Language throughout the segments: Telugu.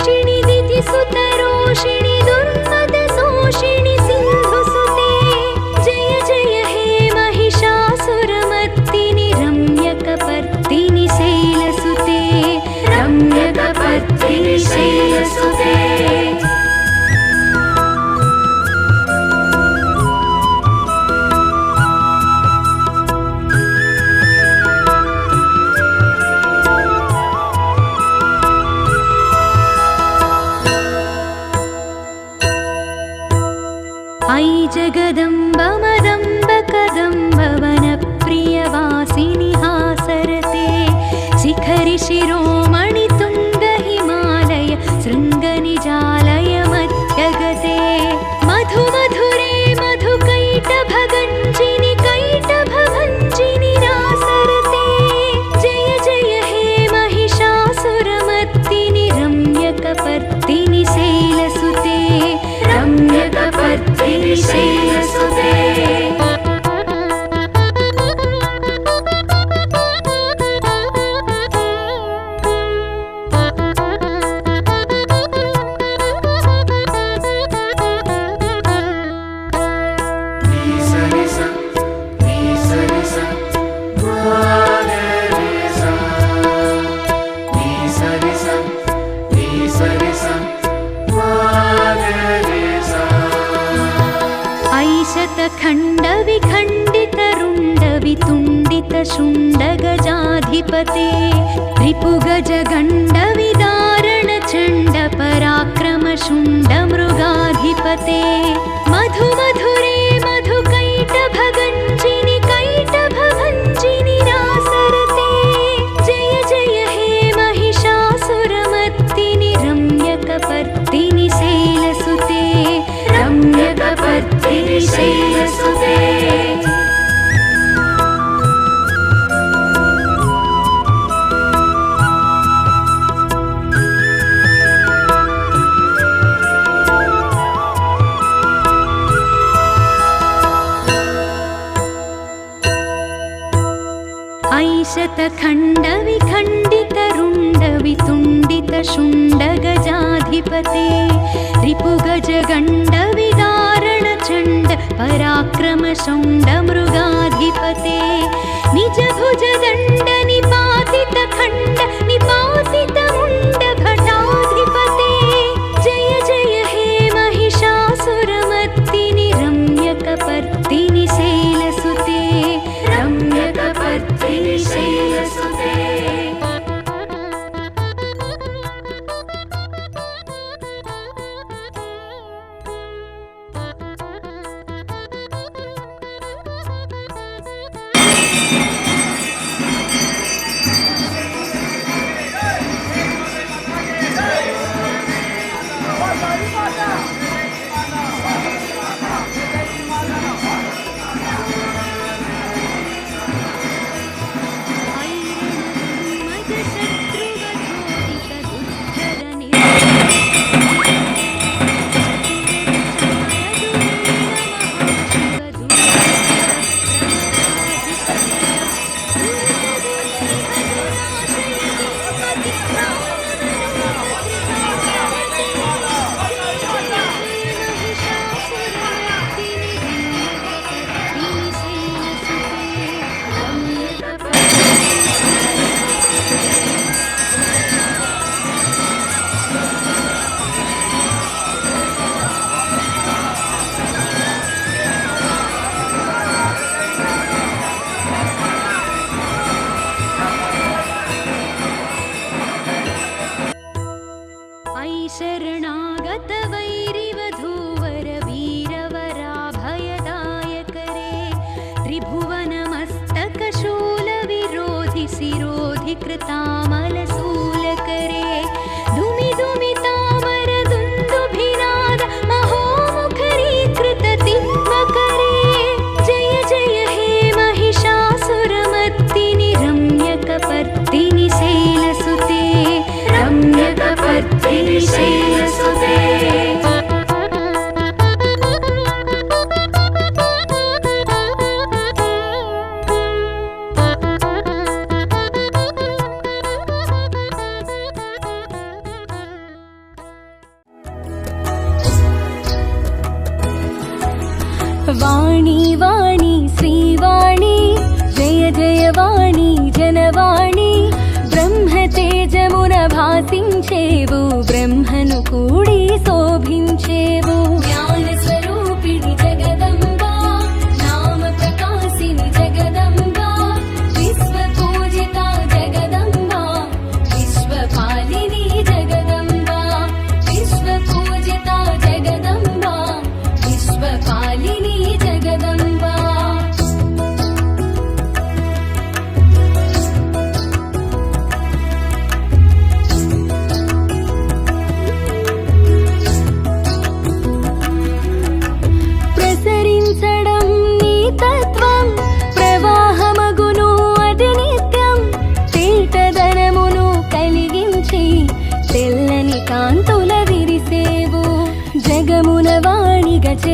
ोषिणि दिति सुत 这个灯 खण्डविखण्डितरुण्डवितुण्डितशुण्डगजाधिपते त्रिपुगजगण्ड अैशत रिपुगजगण्डविदारणचण्ड पराक्रमशुण्डमृगाधिपते निजभुजदण्डनिपा శోభించేవు.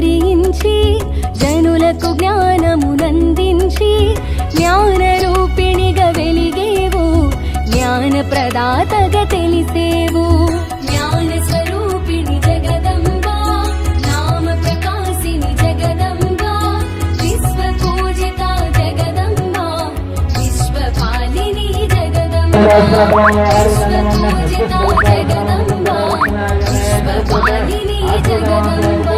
అవతరించి జనులకు జ్ఞానమునందించి జ్ఞాన రూపిణిగా వెలిగేవు జ్ఞాన ప్రదాతగా తెలిసేవు జ్ఞాన స్వరూపిణి జగదంబ నామ ప్రకాశిని జగదంబ విశ్వ పూజిత జగదంబ విశ్వ పాలిని జగదంబ విశ్వ పూజిత జగదంబ.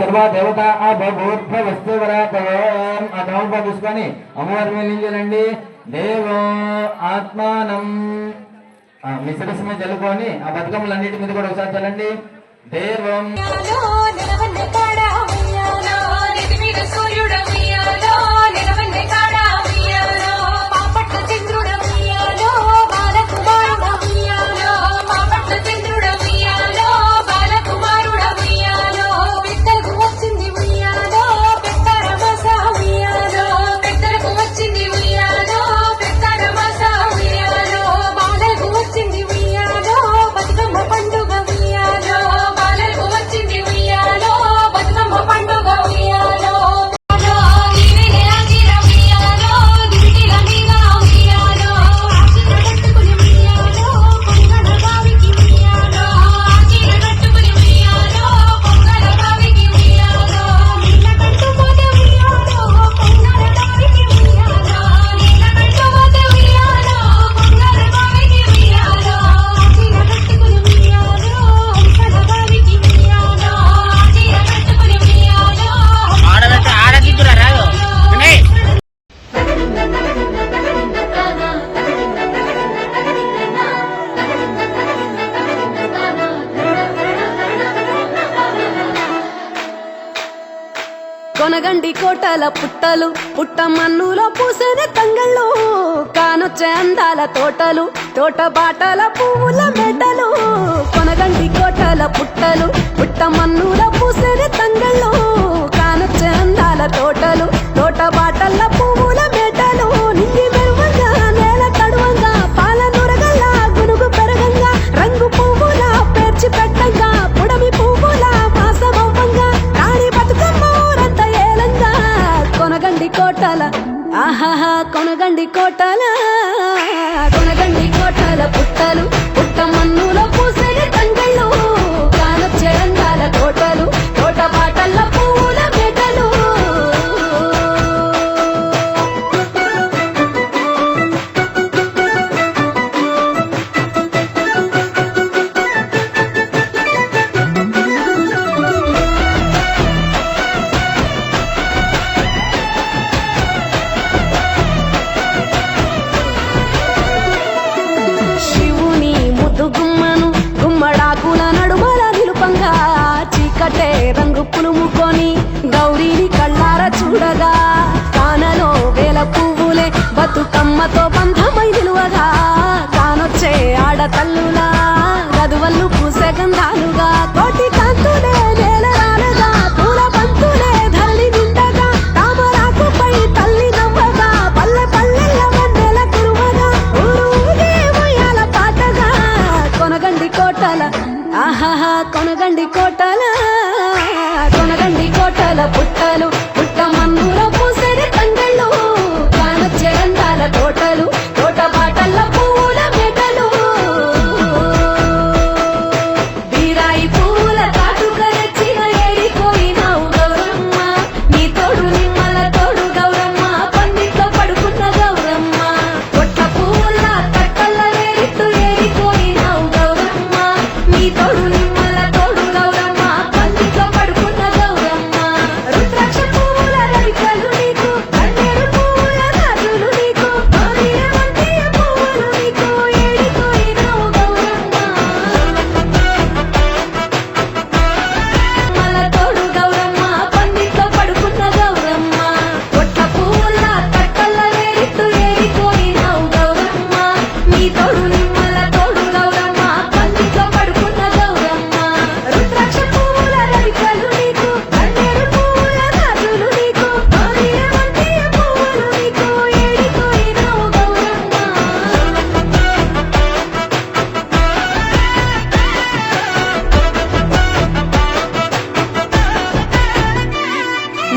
సర్వ దేవత ఆ భూర్భ వస్తువరాకం ఆ తమప తీసుకొని అమ్మవారి మీద నిలిచారండి ఆత్మానం మీ శిరస్సు మీద చల్లుకొని ఆ బతుకమ్మలన్నిటి మీద కూడా ఒకసారి చల్లండి దేవం. పుట్టల పుట్టలు పుట్ట మన్నులో పూసేది తంగళ్ళు కానొచ్చే అందాల తోటలు తోట బాటల పువ్వుల మెడలు కొనగండి కోటల పుట్టలు పుట్ట మన్నులో తంగళ్ళు కానొచ్చే అందాల తోటలు తోట బాటల ಆಹಾ ಕೊಣಗಂಡಿ ಕೋಟಲ తడుముకొని గౌరీని కళ్ళార చూడగా కానలో వేల పువ్వులే బతుకమ్మతో బంధమై నిలువగా తానొచ్చే ఆడతల్లులా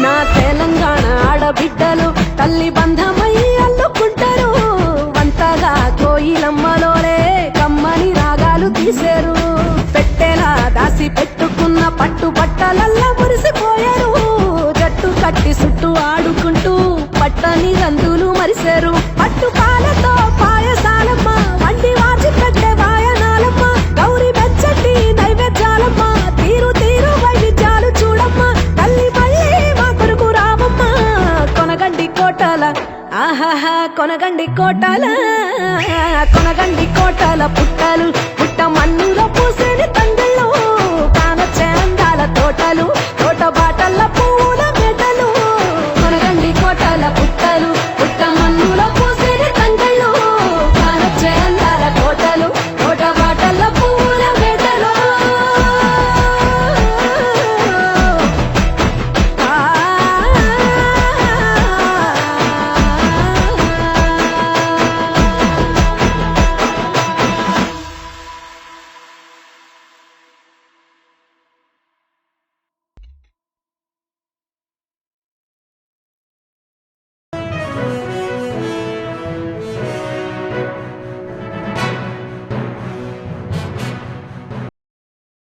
నా తెలంగాణ ఆడబిడ్డలు తల్లి బంధమై అల్లుకుంటారు. వంతగా కోయిలమ్మలోనే కమ్మని రాగాలు తీశారు పెట్టేలా దాసి పెట్టుకున్న పట్టు బట్టలల్లా మురిసిపోయారు. జట్టు కట్టి చుట్టూ ఆడుకుంటూ పట్టని రందులు మరిశారు పట్టు పాలతో కొనగండి కోటాల కొనగండి కోటాల పుట్టాలు. పుట్ట మన్నులో పూసేని తండ్రులు కానొచ్చే అందాల తోటలు.